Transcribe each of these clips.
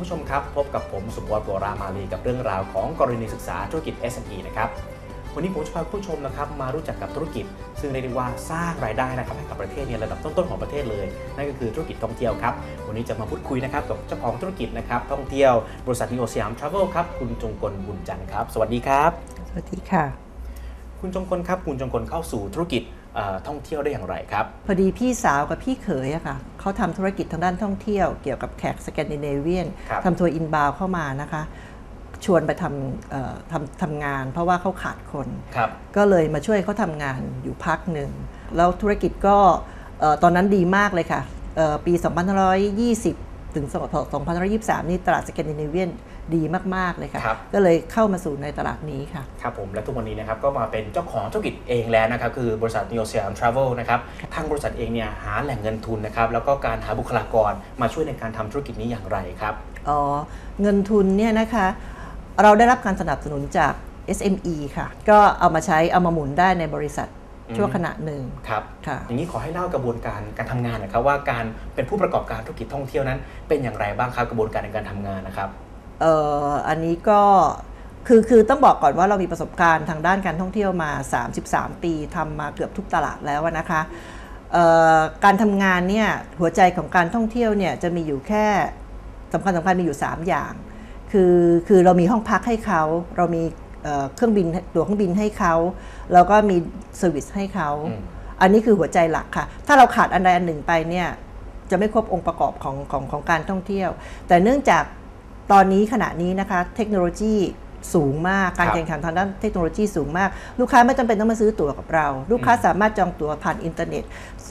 ครับ พบกับผมสุภวัฒน์บัวรามาลีกับเรื่องราวของกรณีศึกษาธุรกิจ SME นะครับวันนี้ผมจะพาผู้ชมนะครับมารู้จักกับธุรกิจ ซึ่งเรียกได้ว่าสร้างรายได้นะครับให้กับประเทศเนี่ยระดับต้นๆของประเทศเลย นั่นก็คือธุรกิจท่องเที่ยวครับ วันนี้จะมาพูดคุยนะครับกับเจ้าของธุรกิจนะครับท่องเที่ยวบริษัทนิโอสยามทราเวลครับคุณจงกลบุญจันทร์ครับ สวัสดีครับ สวัสดีค่ะ คุณจงกลครับคุณจงกลเข้าสู่ธุรกิจเอ่อ ท่องเที่ยวได้อย่างไรครับ พอดีพี่สาวกับพี่เขยอะค่ะเขาทำธุรกิจทางด้านท่องเที่ยวเกี่ยวกับแขกสแกนดิเนเวียนครับทำทัวร์อินบาวเข้ามานะคะ ชวนไปทำเอ่อทำทำงาน เพราะว่าเขาขาดคนครับก็เลยมาช่วยเขาทำงานอยู่พักหนึ่ง แล้วธุรกิจก็เอ่อตอนนั้นดีมากเลยค่ะเอ่อปี 2520 ถึง2523 นี่ตลาดสแกนดิเนเวียนดีมาก ๆ เลยค่ะครับก็เลยเข้ามาสู่ในตลาดนี้ค่ะ ครับผม และทุกวันนี้นะครับก็มาเป็นเจ้าของธุรกิจเองแล้วนะครับ คือบริษัทนิโอสยามทราเวลนะครับทางบริษัทเองเนี่ยหาแหล่งเงินทุนนะครับ แล้วก็การหาบุคลากรมาช่วยในการทำธุรกิจนี้อย่างไรครับ อ๋อ เงินทุนเนี่ยนะคะ เราได้รับการสนับสนุนจาก SME ค่ะ ก็เอามาใช้เอามาหมุนได้ในบริษัทอืม ชั่วขณะหนึ่งครับค่ะอย่างนี้ขอให้เล่ากระบวนการการทำงานนะครับว่าการเป็นผู้ประกอบการธุรกิจท่องเที่ยวนั้น เป็นอย่างไรบ้างครับกระบวนการในการทำงานนะครับเอ่ออันนี้ก็คือคือต้องบอกก่อนว่าเรามีประสบการณ์ทางด้านการท่องเที่ยวมา 33 ปีทำมาเกือบทุกตลาดแล้วนะคะเอ่อการทำงานเนี่ยหัวใจของการท่องเที่ยวเนี่ยจะมีอยู่แค่สำคัญสำคัญมีอยู่ 3 อย่าง คือคือเรามีห้องพักให้เขา เรามี เอ่อเครื่องบินตั๋วเครื่องบินให้เขาแล้วก็มีเซอร์วิสให้เขาอืมอันนี้คือหัวใจหลักค่ะ ถ้าเราขาดอันใดอันหนึ่งไปเนี่ยจะไม่ครบองค์ประกอบของของของการท่องเที่ยว แต่เนื่องจากตอนนี้ขณะนี้นะคะ เทคโนโลยีสูงมากการครับแข่งขันทางด้านเทคโนโลยีสูงมาก ลูกค้าไม่จำเป็นต้องมาซื้อตั๋วกับเรา ลูกค้าสามารถจองตั๋วผ่านอินเทอร์เน็ต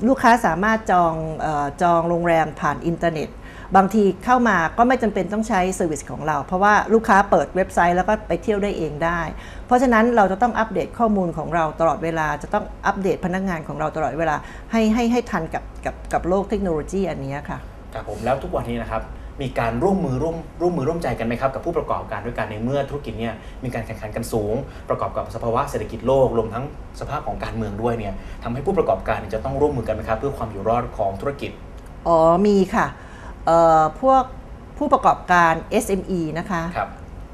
ลูกค้าสามารถจองเออจองโรงแรมผ่านอินเทอร์เน็ต บางทีเข้ามาก็ไม่จำเป็นต้องใช้เซอร์วิสของเรา เพราะว่าลูกค้าเปิดเว็บไซต์แล้วก็ไปเที่ยวได้เองได้ เพราะฉะนั้นเราจะต้องอัปเดตข้อมูลของเราตลอดเวลา จะต้องอัปเดตพนักงานของเราตลอดเวลา ให้ให้ให้ทันกับกับกับโลกเทคโนโลยีอันนี้ค่ะครับผมแล้วทุกวันนี้นะครับมีการร่วมมือร่วมร่วมมือร่วมใจกันไหมครับกับผู้ประกอบการด้วยกันในเมื่อธุรกิจเนี่ยมีการแข่งขันกันสูง ประกอบกับสภาวะเศรษฐกิจโลกรวมทั้งสภาพของการเมืองด้วยเนี่ยทำให้ผู้ประกอบการเนี่ยจะต้องร่วมมือกันไหมครับเพื่อความอยู่รอดของธุรกิจอ๋อมีค่ะเอ่อ พวกผู้ประกอบการ SME นะคะครับ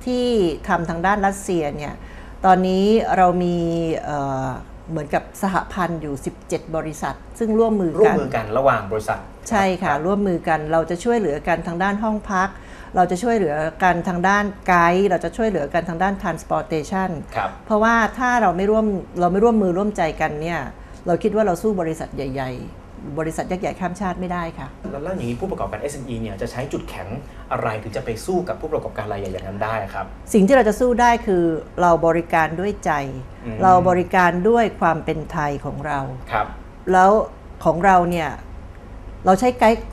ที่ทำทางด้านรัสเซียเนี่ยตอนนี้เรามีเอ่อเหมือนกับสหพันธ์อยู่ 17 บริษัท ซึ่งร่วมมือร่วมกันมือกันระหว่างบริษัท ใช่ค่ะรับร่วมมือกันเราจะช่วยเหลือกันทางด้านห้องพัก เราจะช่วยเหลือกันทางด้านไกด์เราจะช่วยเหลือกันทางด้าน transportation ครับเพราะว่าถ้าเราไม่ร่วมเราไม่ร่วมมือร่วมใจกันเนี่ยเราคิดว่าเราสู้บริษัทใหญ่ ๆ บริษัทยักษ์ใหญ่ข้ามชาติไม่ได้ค่ะแล้วแล้วอย่างนี้ผู้ประกอบการ SME เนี่ยจะใช้จุดแข็งอะไรถึงจะไปสู้กับผู้ประกอบการรายใหญ่อย่างนั้นได้ครับ สิ่งที่เราจะสู้ได้คือเราบริการด้วยใจอืมเราบริการด้วยความเป็นไทยของเราครับแล้วของเราเนี่ยเราใช้ไกด์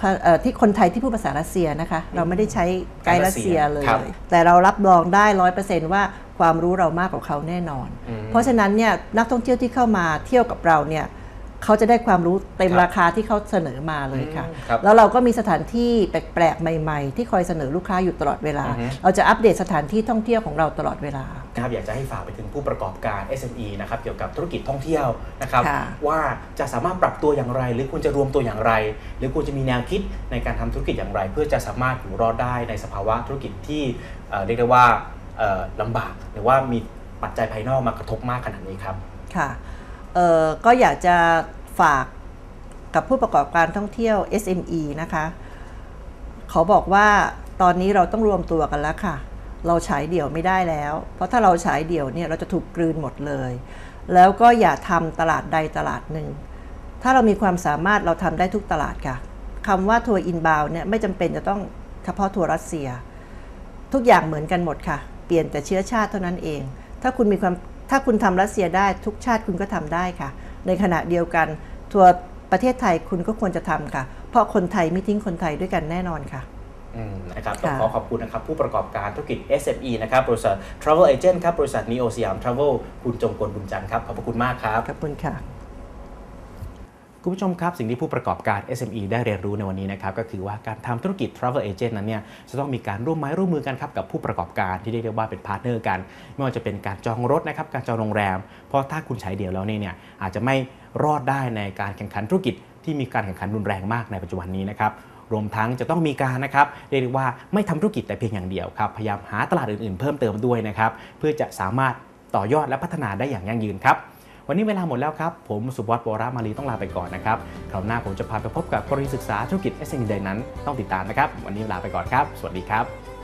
ภาเอ่อที่คนไทยที่พูดภาษารัสเซียนะคะ เราไม่ได้ใช้ไกด์รัสเซียเลยครับแต่เรารับรองได้ร้อยเปอร์เซนต์ว่าความรู้เรามากกว่าเขาแน่นอนอืมเพราะฉะนั้นเนี่ยนักท่องเที่ยวที่เข้ามาเที่ยวกับเราเนี่ย เขาจะได้ความรู้เต็มครับราคาที่เขาเสนอมาเลยค่ะอืมครับแล้วเราก็มีสถานที่แปลกๆ ใหม่ๆ ที่คอยเสนอลูกค้าอยู่ตลอดเวลาอือฮึเราจะอัปเดตสถานที่ท่องเที่ยวของเราตลอดเวลานะครับอยากจะให้ฝากไปถึงผู้ประกอบการ SME นะครับเกี่ยวกับธุรกิจท่องเที่ยวนะครับค่ะว่าจะสามารถปรับตัวอย่างไร หรือควรจะรวมตัวอย่างไร หรือควรจะมีแนวคิดในการทำธุรกิจอย่างไร เพื่อจะสามารถอยู่รอดได้ในสภาวะธุรกิจที่เอ่อเรียกได้ว่าเอ่อลำบากหรือว่ามีปัจจัยภายนอกมากระทบมากขนาดนี้ครับค่ะเอ่อ ก็อยากจะฝากกับผู้ประกอบการท่องเที่ยว SME นะคะเขาบอกว่าตอนนี้เราต้องรวมตัวกันแล้วค่ะ เราฉายเดี่ยวไม่ได้แล้ว เพราะถ้าเราฉายเดี่ยวเนี่ยเราจะถูกกลืนหมดเลย แล้วก็อย่าทำตลาดใดตลาดหนึ่ง ถ้าเรามีความสามารถเราทำได้ทุกตลาดค่ะคำว่าทัวร์อินบาวเนี่ยไม่จำเป็นจะต้องเฉพาะทัวร์รัสเซีย ทุกอย่างเหมือนกันหมดค่ะ เปลี่ยนแต่เชื้อชาติเท่านั้นเอง ถ้าคุณมีความ ถ้าคุณทำรัสเซียได้ทุกชาติคุณก็ทำได้ค่ะ ในขณะเดียวกัน ทัวร์ประเทศไทยคุณก็ควรจะทำค่ะ เพราะคนไทยไม่ทิ้งคนไทยด้วยกันแน่นอนค่ะอืมนะครับต้องค่ะขอขอบคุณนะครับ ผู้ประกอบการธุรกิจ SME นะครับบริษัท Travel Agent ครับบริษัท Neo สยาม Travel คุณจงกลบุญจันทร์ครับ ขอบพระคุณมากครับ ขอบคุณค่ะ คุณผู้ชมครับ สิ่งที่ผู้ประกอบการ SME ได้เรียนรู้ในวันนี้นะครับก็คือว่าการทำธุรกิจ Travel Agent นั้นเนี่ยจะต้องมีการร่วมไม้ร่วมมือกันครับกับผู้ประกอบการที่เรียกได้ว่าเป็นพาร์ทเนอร์กัน ไม่ว่าจะเป็นการจองรถนะครับการจองโรงแรม เพราะถ้าคุณใช้เดียวแล้วเนี่ยอาจจะไม่รอดได้ในการแข่งขันธุรกิจที่มีการแข่งขันรุนแรงมากในปัจจุบันนี้นะครับรวมทั้งจะต้องมีการนะครับเรียกว่าไม่ทำธุรกิจแต่เพียงอย่างเดียวครับพยายามหาตลาดอื่นๆ เพิ่มเติมด้วยนะครับเพื่อจะสามารถต่อยอดและพัฒนาได้อย่างยั่งยืนครับ วันนี้เวลาหมดแล้วครับ ผมสุวัสดิ์วรามาลีต้องลาไปก่อนนะครับ คราวหน้าผมจะพาไปพบกับกรณีศึกษาธุรกิจ SME ใดนั้นต้องติดตามนะครับ วันนี้ลาไปก่อนครับ สวัสดีครับ